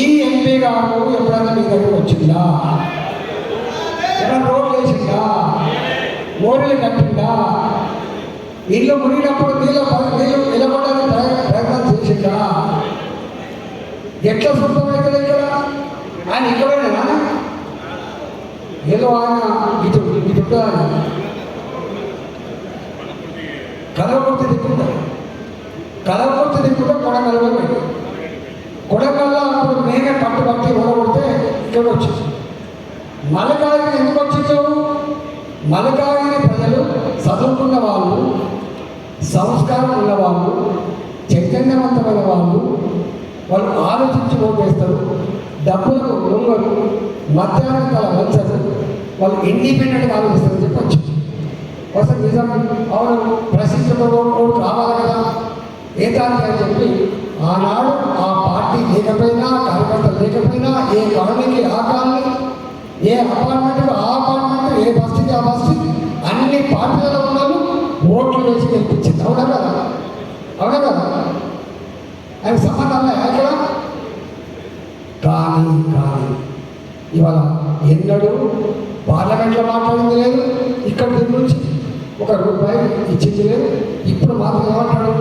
ఈ ఎంపీ గారు ఎప్పుడైనా మీ దగ్గర వచ్చిందా? ఎప్పుడైనా రోడ్లు వేసిందా? మోరీలు కట్టిందా? ఇల్లు మునిగినప్పుడు నీళ్ళు నీళ్ళు నిలబడడానికి ప్రయత్నం చేసిందా? ఎట్లా సొంతం అవుతుంది ఇక్కడ? ఆయన ఇక్కడేనా? ఏదో ఆయన ఇటు ఇటు ఉంటుంది దిక్కుంటారు కలవకొత్తి దిక్కుంటే కొడ కలవలేదు వచ్చింది మలకాగిరి ఎందుకు వచ్చిందో మలకాగిరి ప్రజలు చదువుకున్న వాళ్ళు సంస్కారం ఉన్నవాళ్ళు చైతన్యవంతమైన వాళ్ళు వాళ్ళు ఆలోచించి ఓటేస్తారు డబ్బులకు లొంగరు మధ్యాహ్నం కల వంచరు వాళ్ళు ఇండిపెండెంట్గా ఆలోచిస్తారని చెప్పి అసలు నిజం అవును ఏ అపార్ట్మెంట్ ఆ అపార్ట్మెంట్ ఏ బస్సుకి ఆ బస్సు అన్ని పార్టీలలో ఉన్నారు ఓట్లు వేసి గెలిపించింది. అవునా కదా? అవునా కదా? ఆయన సమాధానం ఎక్కడ కానీ కానీ ఇవాళ ఎన్నడూ పార్లమెంట్లో మాట్లాడింది లేదు ఇక్కడ దీని నుంచి ఒక రూపాయి ఇచ్చింది లేదు ఇప్పుడు మాత్రం ఏమంటాడు?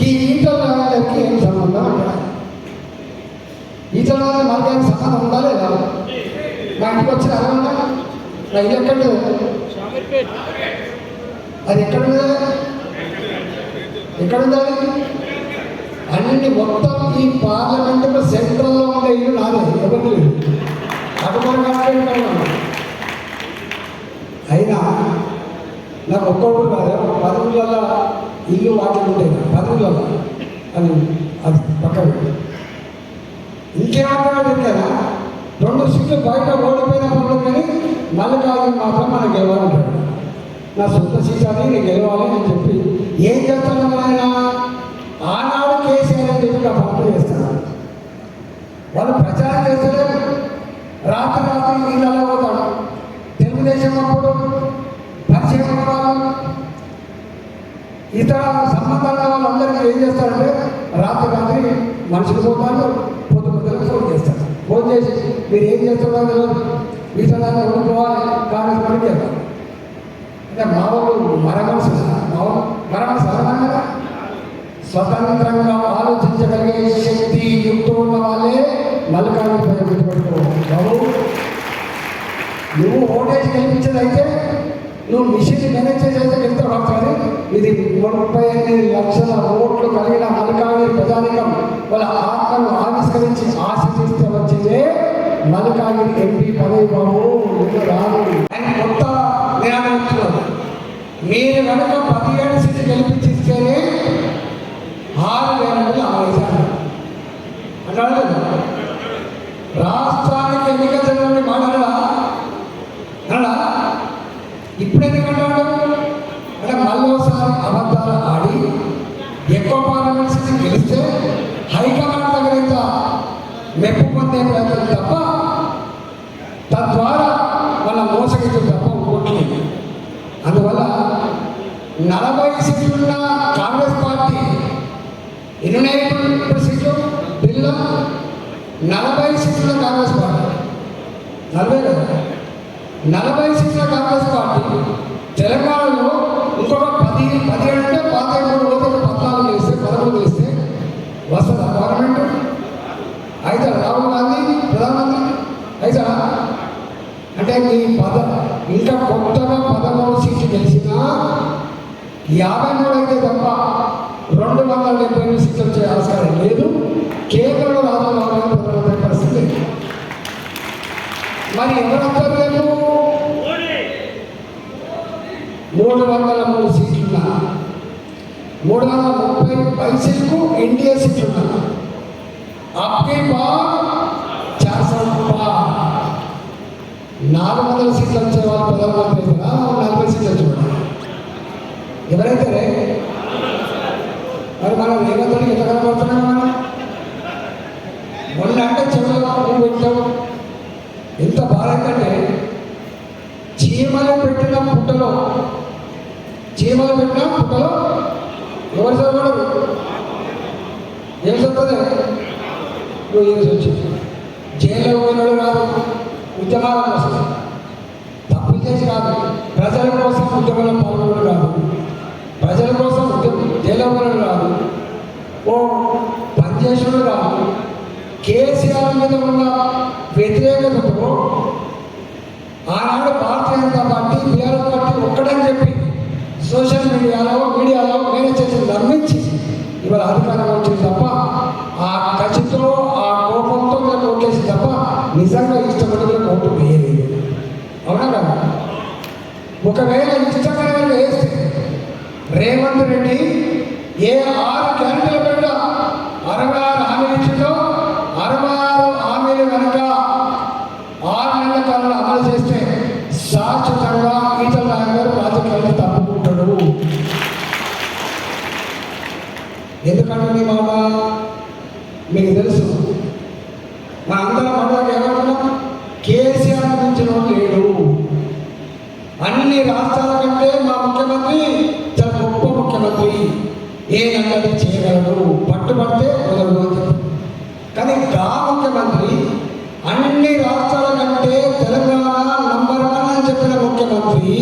ఈ ఈతల రాజాకి ఏం సంబంధం అంటాడు? ఈతల రాజా మనకి సంబంధం ఉండాలి లేదా? మా ఇంటికి వచ్చిన అరవన్నా నా ఇల్లు ఎక్కడ అది ఎక్కడ ఉందా ఎక్కడ ఉందా అన్ని మొత్తం ఈ పార్లమెంట్ సెంట్రల్లో ఉండే ఇల్లు నాదే ఎవరు లేదు. అటువంటి అయినా నాకు ఒక్కొక్కరు కాదు పదవులలో ఇల్లు వాటికి ఉంటాయి పదవులలో. అది అది పక్కన. ఇంకేమన్నా పెట్టారా రెండు సీట్లు బయట ఓడిపోయిన పనులు కానీ నల్లకాయలు మాత్రం మనం గెలవాలంటాడు. నా సొంత సీట్ అది నేను గెలవాలి అని చెప్పి ఏం చేస్తాను ఆయన? ఆనాడు కేసీఆర్ అని చెప్పి నా పనులు చేస్తున్నాను వాళ్ళు ప్రచారం చేస్తే రాత్రి రాత్రి నీళ్ళలో పోతాడు. తెలుగుదేశం అప్పుడు పరిచయం వాళ్ళు ఇతర సంబంధాల వాళ్ళందరికీ ఏం చేస్తారంటే రాత్రి రాత్రి మనుషులు పోతారు పొద్దు ఫోన్ చేసి మీరు ఏం చేస్తున్నారో తెలియదు ఈతరాన్ని వండుకోవాలి కాంగ్రెస్ పని చేస్తారు అంటే మా వాళ్ళు మర మా వాళ్ళు మర అర్థం కదా స్వతంత్రంగా ఆలోచించగలిగే శక్తి యుక్తి ఉన్న వాళ్ళే మల్లికార్జున ప్రజలు గుర్తుపెట్టుకోవాలి. నువ్వు ఓటేజ్ గెలిపించేది నువ్వు మిషన్ మేనేజ్ చేసేది గెలుస్తావు డాక్టర్ ఇది ముప్పై ఎనిమిది లక్షల ఓట్లు కలిగిన మల్లికార్జున ప్రజానికం. వాళ్ళ ఆత్మను ఆవిష్కరించి ఆశించి మల్లికార్జున ఎంపీ పదవి బాబు రాదు. ఆయన కొత్త జ్ఞానం ఇస్తున్నారు మీరు కనుక పదిహేడు సీట్లు గెలిపించిస్తేనే ఆరు వేల మంది ఆలోచన అన్నాడు రాష్ట్రానికి ఎన్నిక జరగని మాట్లాడా అన్నా ఇప్పుడు ఎందుకంటాడు అంటే మళ్ళీ ఒకసారి అబద్ధాలు ఆడి ఎక్కువ పార్లమెంట్ సీట్లు గెలిస్తే హైకమాండ్ దగ్గర మెప్పు పొందే ప్రయత్నం తప్ప తద్వారా వాళ్ళ మోసగిద్దు తప్ప ఓట్లేదు అందువల్ల నలభై సీట్లున్న కాంగ్రెస్ పార్టీ ఇరవై ఐదు సీట్లు బిల్లు నలభై సీట్ల కాంగ్రెస్ పార్టీ. నలభై కదా? నలభై సీట్ల కాంగ్రెస్ పార్టీ తెలంగాణలో ఇంకొక పది పదిహేడు యాభై మూడు అయితే తప్ప రెండు వందల డెబ్బై ఎనిమిది సీట్లు వచ్చే ఆస్కారం లేదు. కేంద్రంలో రాజు ప్రధానమంత్రి పరిస్థితి మరి ఎవరు వస్తారు మూడు వందల మూడు సీట్లున్నా. మూడు వందల ముప్పై పైసలకు ఎన్డీఏ సీట్లున్నా. అప్కే బార్ చార్ నాలుగు వందల సీట్లు వచ్చే వాళ్ళు ప్రధానమంత్రి అవుతారా నలభై సీట్లు వచ్చేవాడు ఎవరైతే రే? మరి మనం రేవంత్ రెడ్డికి ఎట్లా కనబడుతున్నాం మనం? మొన్న అంటే చెవులలో పెట్టాం. ఎంత బాధ అంటే చీమలు పెట్టిన పుట్టలో. చీమలు పెట్టిన పుట్టలో. ఎవరు చదవడం? ఏం చదువుతుంది నువ్వు ఏం వచ్చింది జైల్లో పోయినాడు కాదు ఉద్యమాల కోసం తప్పు చేసి కాదు ప్రజల కోసం ఉద్యమం పాల్గొనడు కాదు ప్రజల కోసం ఉద్యమం జైలు పోయినోడు కాదు ఓ పనిచేసుడు కాదు కేసీఆర్ మీద ఉన్న వ్యతిరేకతతో ఆనాడు Bharatiya Janata party TRS party ఒక్కడని చెప్పి సోషల్ మీడియాలో మీడియాలో వేరే చేసి నమ్మించి ఇవాళ అధికారం వచ్చింది తప్ప ఆ కసితో ఆ కోపంతో వీళ్ళకి ఓటేసి తప్ప నిజంగా ఇష్టపడి వీళ్ళకి ఓటు వేయలేదు. అవునా కదా? ఒకవేళ ఇష్టమైన వాళ్ళు వేస్తే రేవంత్ రెడ్డి ఏ ఆరు క్యాంటీన్ల పెద్ద అరవై ఆరు హామీ ఇచ్చిందో అరవై ఎందుకంటే నీ మాట మీకు తెలుసు మా అందరం మనకి ఏమంటున్నాం కేసీఆర్ మించిన లేడు అన్ని రాష్ట్రాల కంటే మా ముఖ్యమంత్రి చాలా గొప్ప ముఖ్యమంత్రి. ఏ నన్నది చేయగలడు? పట్టుబడితే వదలడు కానీ గా ముఖ్యమంత్రి అన్ని రాష్ట్రాల కంటే తెలంగాణ నంబర్ వన్ అని చెప్పిన ముఖ్యమంత్రి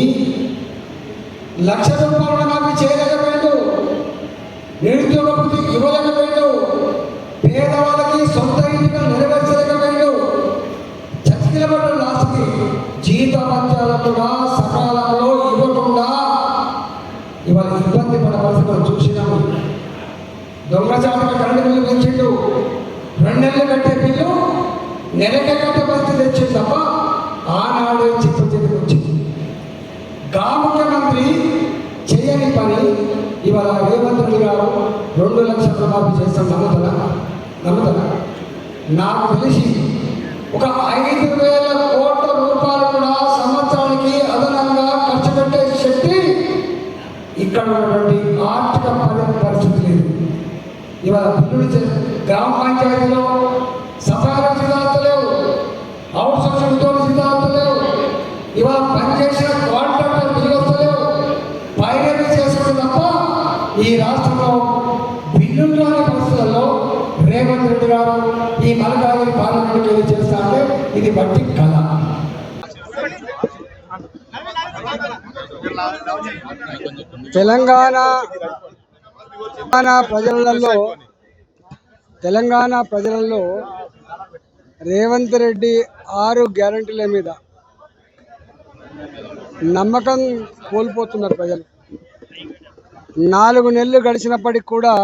లక్ష రూపాయలు మాకు చేయలేకపోయాడు. నిరుద్యోగ వృత్తి ఇవ్వలేకపోయాడు పేదవాళ్ళకి సొంత ఇంటిగా నెరవేర్చలేకపోయాడు. చచ్చిలబడ్డ లాస్ట్కి జీతభత్యాలు కూడా సకాలంలో ఇవ్వకుండా ఇవాళ ఇబ్బంది పడ పరిస్థితి మనం చూసినాము దొంగచాటుగా కరెంటు బిల్లు పెంచిండు. రెండు నెలలు కట్టే బిల్లు నెలకే కట్టే పరిస్థితి తెచ్చింది తప్ప ఆనాడు చిప్పు చేతికి వచ్చింది. గా ముఖ్యమంత్రి చేయని పని ఇవాళ రేవంత్ రెడ్డి గారు రెండు లక్షల రుణమాఫీ చేస్తాం నమ్ముతా నమ్ముతా నాకు తెలిసి ఒక ఐదు వేల కోట్ల రూపాయలు కూడా సంవత్సరానికి అదనంగా ఖర్చు పెట్టే శక్తి ఇక్కడ ఉన్నటువంటి ఆర్థిక పరిస్థితి లేదు. ఇవాళ బిల్లులు గ్రామ పంచాయతీలో సఫాయి సిద్ధాంతం లేవు అవుట్ సోర్సింగ్ ఉద్యోగ సిద్ధాంతం లేవు ఇవాళ పనిచేసిన కాంట్రాక్టర్ బిల్లు వస్తలేవు పైన చేసుకుంటే తప్ప ఈ రాష్ట్ర ఇది బట్టి కళ. తెలంగాణ తెలంగాణ ప్రజలలో తెలంగాణ ప్రజలలో రేవంత్ రెడ్డి ఆరు గ్యారంటీల మీద నమ్మకం కోల్పోతున్నారు ప్రజలు. నాలుగు నెలలు గడిచినప్పటికి కూడా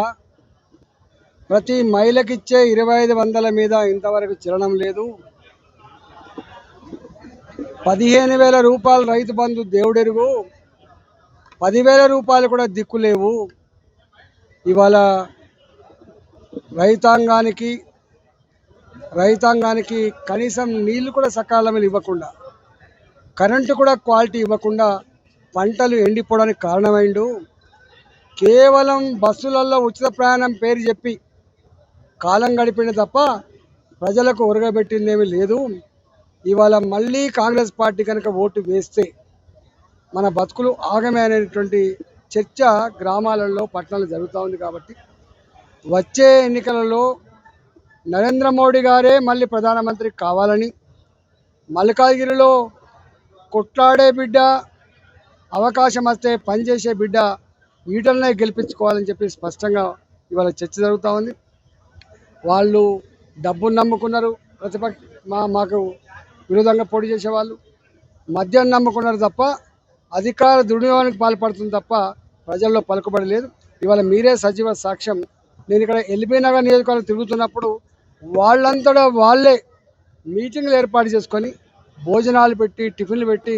ప్రతి మహిళకిచ్చే ఇరవై ఐదు వందల మీద ఇంతవరకు చిరణం లేదు. పదిహేను వేల రూపాయలు రైతు బంధు దేవుడెరుగు. పదివేల రూపాయలు కూడా దిక్కులేవు ఇవాళ రైతాంగానికి రైతాంగానికి కనీసం నీళ్ళు కూడా సకాలంలో ఇవ్వకుండా కరెంటు కూడా క్వాలిటీ ఇవ్వకుండా పంటలు ఎండిపోవడానికి కారణమైండు. కేవలం బస్సులలో ఉచిత ప్రయాణం పేరు చెప్పి కాలం గడిపింది తప్ప ప్రజలకు ఉరగబెట్టిందేమీ లేదు. ఇవాళ మళ్ళీ కాంగ్రెస్ పార్టీ కనుక ఓటు వేస్తే మన బతుకులు ఆగమే అనేటువంటి చర్చ గ్రామాలలో పట్టణాలు జరుగుతూ ఉంది కాబట్టి వచ్చే ఎన్నికలలో నరేంద్ర మోడీ గారే మళ్ళీ ప్రధానమంత్రి కావాలని మల్కాజ్గిరిలో కొట్లాడే బిడ్డ అవకాశం వస్తే పనిచేసే బిడ్డ ఈటలనే గెలిపించుకోవాలని చెప్పి స్పష్టంగా ఇవాళ చర్చ జరుగుతూ ఉంది. వాళ్ళు డబ్బును నమ్ముకున్నారు. ప్రతిపక్ష మా మాకు వినోదంగా పోటీ చేసేవాళ్ళు. మద్యాన్ని నమ్ముకున్నారు తప్ప అధికార దుర్వినియోగానికి పాల్పడుతుంది తప్ప ప్రజల్లో పలుకుబడలేదు ఇవాళ మీరే సజీవ సాక్ష్యం. నేను ఇక్కడ ఎల్బీ నగర్ నియోజకవర్గం తిరుగుతున్నప్పుడు వాళ్ళంతటా వాళ్ళే మీటింగ్లు ఏర్పాటు చేసుకొని భోజనాలు పెట్టి టిఫిన్లు పెట్టి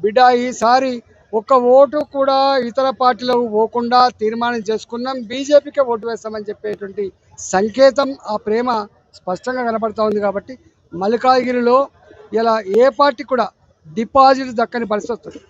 బిడ్డ ఈసారి ఒక్క ఓటు కూడా ఇతర పార్టీలకు పోకుండా తీర్మానం చేసుకున్నాం. బీజేపీకే ఓటు వేస్తామని చెప్పేటువంటి సంకేతం ఆ ప్రేమ స్పష్టంగా కనపడతా ఉంది కాబట్టి మల్కాజ్గిరిలో ఇలా ఏ పార్టీ కూడా డిపాజిట్ దక్కని పరిస్థితి